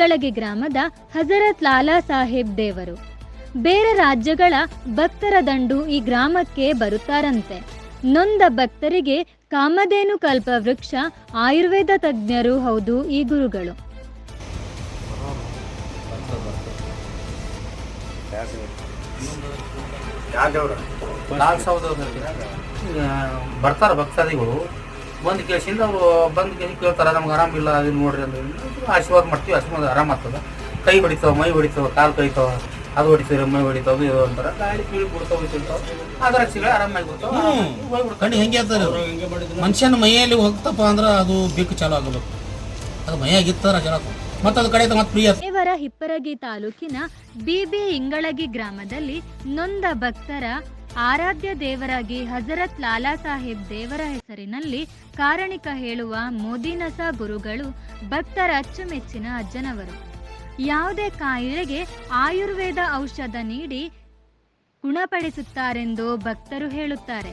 ಇಂಗಳಗಿ ಗ್ರಾಮದ ಹಜರತ್ ಲಾಲಾ ಸಾಹೇಬ್ ದೇವರು. ಬೇರೆ ರಾಜ್ಯಗಳ ಭಕ್ತರ ದಂಡು ಈ ಗ್ರಾಮಕ್ಕೆ ಬರುತ್ತಾರಂತೆ. ನೊಂದ ಭಕ್ತರಿಗೆ ಕಾಮಧೇನು ಕಲ್ಪ ವೃಕ್ಷ, ಆಯುರ್ವೇದ ತಜ್ಞರು ಹೌದು ಈ ಗುರುಗಳು. ಬರ್ತಾರೆ ಭಕ್ತಾದಿಗಳು. ಬಂದು ಕೇಳಿಸಿಂದ ಅವರು ಬಂದು ಕೇಳಿ ಕೇಳ್ತಾರೆ ನಮ್ಗೆ ಆರಾಮಿಲ್ಲ ಅದನ್ನು ನೋಡ್ರಿ ಅಂದ್ರೆ. ಆಶೀರ್ವಾದ ಮಾಡ್ತೀವಿ ಆಶೀರ್ವಾದ ಆರಾಮ ಆಗ್ತದೆ. ಕೈ ಹೊಡಿತಾವ ಮೈ ಹೊಡಿತಾವ ಕಾಲು ಕೈತಾವ ಅದು ಹೊಡಿತೀವಿ ಮೈ ಹೊಡಿತಾವೆ ಇದು ಅಂತಾರೆ. ಗಾಳಿ ಕೀಳಿ ಬಿಡ್ತಾವ ತಿಂತಾವೆ. ಅದರ ಸಿಗಳೆ ಆರಾಮಾಗಿ ಬಿಡ್ತಾವ. ಕಣ್ಣು ಹೆಂಗೆ ಹೇಳ್ತಾರೆ ಮನುಷ್ಯನ ಮೈಯಲ್ಲಿ ಹೋಗ್ತಪ್ಪ ಅಂದ್ರೆ ಅದು ಬಿಕ್ಕು ಚಾಲು ಆಗಬೇಕು. ಅದು ಮೈಯಾಗಿತ್ತಾರ ಜನ ದೇವರ ಹಿಪ್ಪರಗಿ ತಾಲೂಕಿನ ಬಿಬಿ ಇಂಗಳಗಿ ಗ್ರಾಮದಲ್ಲಿ ನೊಂದ ಭಕ್ತರ ಆರಾಧ್ಯ ದೇವರಾಗಿ ಹಜರತ್ ಲಾಲಾ ಸಾಹೇಬ್ ದೇವರ ಹೆಸರಿನಲ್ಲಿ ಕಾರಣಿಕ ಹೇಳುವ ಮೋದಿನಸ ಗುರುಗಳು ಭಕ್ತರ ಅಚ್ಚುಮೆಚ್ಚಿನ ಅಜ್ಜನವರು. ಯಾವುದೇ ಕಾಯಿಲೆಗೆ ಆಯುರ್ವೇದ ಔಷಧ ನೀಡಿ ಗುಣಪಡಿಸುತ್ತಾರೆಂದು ಭಕ್ತರು ಹೇಳುತ್ತಾರೆ.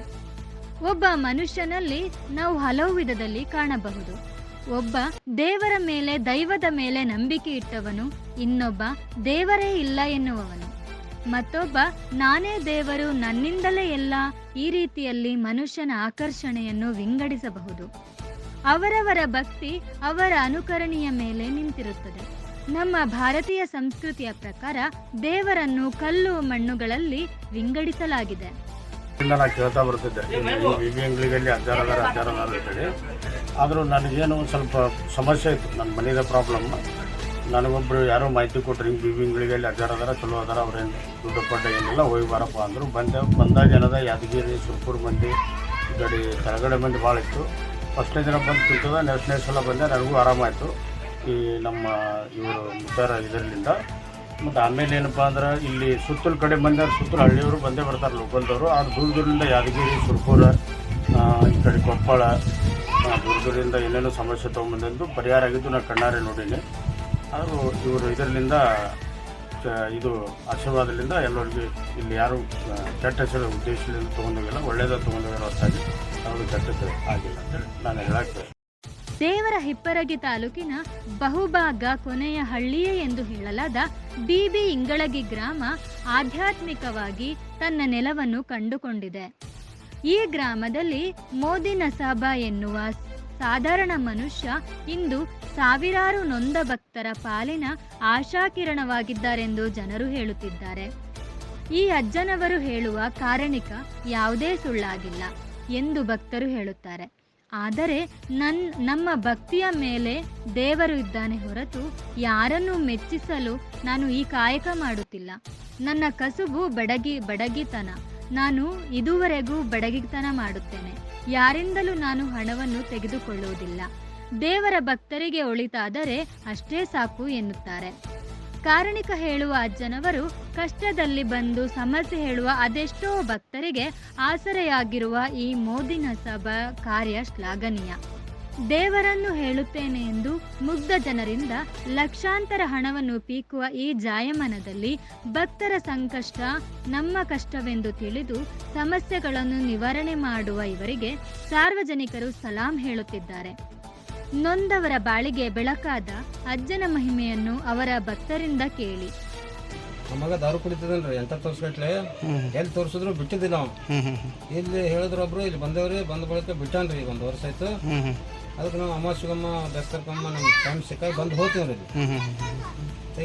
ಒಬ್ಬ ಮನುಷ್ಯನಲ್ಲಿ ನಾವು ಹಲವು ವಿಧದಲ್ಲಿ ಕಾಣಬಹುದು. ಒಬ್ಬ ದೇವರ ಮೇಲೆ, ದೈವದ ಮೇಲೆ ನಂಬಿಕೆ ಇಟ್ಟವನು, ಇನ್ನೊಬ್ಬ ದೇವರೇ ಇಲ್ಲ ಎನ್ನುವವನು. ಮತ್ತೊಬ್ಬ, ನಾನೇ ದೇವರು, ನನ್ನಿಂದಲೇ ಎಲ್ಲ, ಈ ರೀತಿಯಲ್ಲಿ ಮನುಷ್ಯನ ಆಕರ್ಷಣೆಯನ್ನು ವಿಂಗಡಿಸಬಹುದು. ಅವರವರ ಭಕ್ತಿ ಅವರ ಅನುಕರಣೆಯ ಮೇಲೆ ನಿಂತಿರುತ್ತದೆ. ನಮ್ಮ ಭಾರತೀಯ ಸಂಸ್ಕೃತಿಯ ಪ್ರಕಾರ ದೇವರನ್ನು ಕಲ್ಲು ಮಣ್ಣುಗಳಲ್ಲಿ ವಿಂಗಡಿಸಲಾಗಿದೆ. ಆದರೂ ನನಗೇನು ಒಂದು ಸ್ವಲ್ಪ ಸಮಸ್ಯೆ ಇತ್ತು, ನನ್ನ ಮನೆಯದ ಪ್ರಾಬ್ಲಮ್ ನನಗೊಬ್ಬರು ಯಾರೋ ಮಾಹಿತಿ ಕೊಟ್ಟರು ಹಿಂಗೆ ಬಿ ಅಲ್ಲಿ ಅಜ್ಜಾರ ಅದರ, ಚಲೋ ಅದಾರ ಅವ್ರೇನು ದುಡ್ಡು ಪಡ್ಡ ಏನಿಲ್ಲ, ಹೋಗಿ ಬಾರಪ್ಪ ಅಂದರು. ಬಂದೆ ಬಂದಾಗ ಏನದ ಯಾದಗಿರಿ, ಸುರ್ಪುರ್ ಮಂದಿ ಗಡಿ ಕೆಳಗಡೆ ಮಂದಿ ಭಾಳ ಇತ್ತು. ಫಸ್ಟ್ನೇ ದಿನ ಬಂದು ತಿಂತದ ನೆಕ್ಸ್ಟ್ನೇ ಸಲ ಬಂದೆ, ನನಗೂ ಆರಾಮಾಯಿತು ಈ ನಮ್ಮ ಇವರು ಮುತ್ತಾರ ಇದರಿಂದ ಮತ್ತು ಆಮೇಲೆ ಏನಪ್ಪ ಅಂದ್ರೆ, ಇಲ್ಲಿ ಸುತ್ತಲ ಕಡೆ ಬಂದ ಸುತ್ತಲ ಹಳ್ಳಿಯವರು ಬಂದೇ ಬರ್ತಾರೆ, ಲೋಕಲ್ದವರು. ಆ ದೂರ ದೂರದಿಂದ ಯಾದಗಿರಿ, ಸುರ್ಪುರ ಈ ಕಡೆ ಕೊಪ್ಪಳ ದೂರದಿಂದ ಏನೇನೋ ಸಮಸ್ಯೆ ತೊಗೊಂಬಂದು ಪರಿಹಾರ ಆಗಿದ್ದು ನಾನು ಕಣ್ಣಾರೆ ನೋಡೀನಿ ಆದರೂ ಇವರು ಇದರಿಂದ ಇದು ಆಶೀರ್ವಾದದಿಂದ ಎಲ್ಲರಿಗೂ ಇಲ್ಲಿ ಯಾರು ಕೆಟ್ಟ ಹೆಸರು ಉದ್ದೇಶದಿಂದ ತೊಗೊಂಡೋಗಿಲ್ಲ, ಒಳ್ಳೇದಾಗ ತೊಗೊಂಡೋಗಿರೋ ಹೊರತಾಗಿ ಅವರು ಕೆಟ್ಟದ್ದು ಆಗಿಲ್ಲ ಅಂತೇಳಿ ನಾನು ಹೇಳಕ್ಕೆ ದೇವರ ಹಿಪ್ಪರಗಿ ತಾಲೂಕಿನ ಬಹುಭಾಗ ಕೊನೆಯ ಹಳ್ಳಿಯೇ ಎಂದು ಹೇಳಲಾದ ಬಿಬಿ ಇಂಗಳಗಿ ಗ್ರಾಮ ಆಧ್ಯಾತ್ಮಿಕವಾಗಿ ತನ್ನ ನೆಲವನ್ನು ಕಂಡುಕೊಂಡಿದೆ. ಈ ಗ್ರಾಮದಲ್ಲಿ ಮೋದಿ ನಸಾಬ ಎನ್ನುವ ಸಾಧಾರಣ ಮನುಷ್ಯ ಇಂದು ಸಾವಿರಾರು ನೊಂದ ಭಕ್ತರ ಪಾಲಿನ ಆಶಾಕಿರಣವಾಗಿದ್ದಾರೆಂದು ಜನರು ಹೇಳುತ್ತಿದ್ದಾರೆ. ಈ ಅಜ್ಜನವರು ಹೇಳುವ ಕಾರಣಿಕ ಯಾವುದೇ ಸುಳ್ಳಾಗಿಲ್ಲ ಎಂದು ಭಕ್ತರು ಹೇಳುತ್ತಾರೆ. ಆದರೆ ನನ್, ನಮ್ಮ ಭಕ್ತಿಯ ಮೇಲೆ ದೇವರು ಇದ್ದಾನೆ ಹೊರತು ಯಾರನ್ನು ಮೆಚ್ಚಿಸಲು ನಾನು ಈ ಕಾಯಕ ಮಾಡುತ್ತಿಲ್ಲ. ನನ್ನ ಕಸುಬು ಬಡಗಿ, ಬಡಗಿತನ. ನಾನು ಇದುವರೆಗೂ ಬಡಗಿತನ ಮಾಡುತ್ತೇನೆ. ಯಾರಿಂದಲೂ ನಾನು ಹಣವನ್ನು ತೆಗೆದುಕೊಳ್ಳುವುದಿಲ್ಲ. ದೇವರ ಭಕ್ತರಿಗೆ ಒಳಿತಾದರೆ ಅಷ್ಟೇ ಸಾಕು ಎನ್ನುತ್ತಾರೆ. ಕಾರಣಿಕ ಹೇಳುವ ಅಜ್ಜನವರು ಕಷ್ಟದಲ್ಲಿ ಬಂದು ಸಮಸ್ಯೆ ಹೇಳುವ ಅದೆಷ್ಟೋ ಭಕ್ತರಿಗೆ ಆಸರೆಯಾಗಿರುವ ಈ ಮೋದಿನ ಸಭಾ ಕಾರ್ಯ ಶ್ಲಾಘನೀಯ. ದೇವರನ್ನು ಹೇಳುತ್ತೇನೆ ಎಂದು ಮುಗ್ಧ ಜನರಿಂದ ಲಕ್ಷಾಂತರ ಹಣವನ್ನು ಪೀಕುವ ಈ ಜಾಯಮಾನದಲ್ಲಿ ಭಕ್ತರ ಸಂಕಷ್ಟ ನಮ್ಮ ಕಷ್ಟವೆಂದು ತಿಳಿದು ಸಮಸ್ಯೆಗಳನ್ನು ನಿವಾರಣೆ ಮಾಡುವ ಇವರಿಗೆ ಸಾರ್ವಜನಿಕರು ಸಲಾಂ ಹೇಳುತ್ತಿದ್ದಾರೆ. ನೊಂದವರ ಬಾಳಿಗೆ ಬೆಳಕಾದ ಅಜ್ಜನ ಮಹಿಮೆಯನ್ನು ಅವರ ಭಕ್ತರಿಂದ ಕೇಳಿ. ನಮಗ ಮಗ ದಾರು ಕುಡಿತದನ್ರಿ ಎಂತ ತೋರ್ಸ್ಕಟ್ಲೆ? ಎಲ್ಲಿ ತೋರ್ಸಿದ್ರು ಬಿಟ್ಟಿದ್ದೀವಿ ನಾವು. ಇಲ್ಲಿ ಹೇಳಿದ್ರು ಒಬ್ರು ಇಲ್ಲಿ ಬಂದವ್ರಿ ಬಂದ ಬಳಿಕ ಬಿಟ್ಟಾನ್ರಿ ಈಗ ಒಂದು ವರ್ಷ ಆಯ್ತು. ಅದಕ್ಕೆ ನಾವು ಅಮಾವಾಸ್ಯಗಮ್ಮ ಬೆಸ್ತರ್ಕಮ್ಮ ನಮ್ಮ ಟೈಮ್ ಸಿಕ್ಕಾಗ ಬಂದು ಹೋಗ್ತೀವಿ ಇಲ್ಲಿ. ಹ್ಞೂ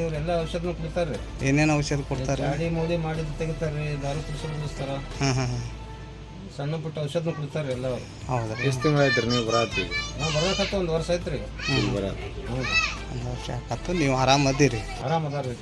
ಇವರೆಲ್ಲ ಔಷಧನ ಕೊಡ್ತಾರೆ. ಏನೇನು ಔಷಧ ಕೊಡ್ತಾರೆ? ಗಾಡಿ ಮೂಡಿ ಮಾಡಿದ್ದು ತೆಗಿತಾರ್ರಿ ದಾರು ಕುಡಿಸೋದು ಕುಡಿಸ್ತಾರ. ಹಾಂ ಹಾಂ ಹಾಂ ಸಣ್ಣ ಪುಟ್ಟ ಔಷಧನ ಕೊಡ್ತಾರೆ ಎಲ್ಲ ಹೌದಾ ಎಷ್ಟು ತಿಂಗಳು ತಿಂಗಳಾಯ್ತು ನೀವು ಬರತ್ತೀವಿ ನಾವು ಒಂದು ವರ್ಷ ಆಯ್ತು ರೀ ಬರ ಹ್ಞೂ ಒಂದು ವರ್ಷ ಆಕತ್ತು ನೀವು ಆರಾಮದಿರಿ. ಆರಾಮ ಅದಾರ್ರಿ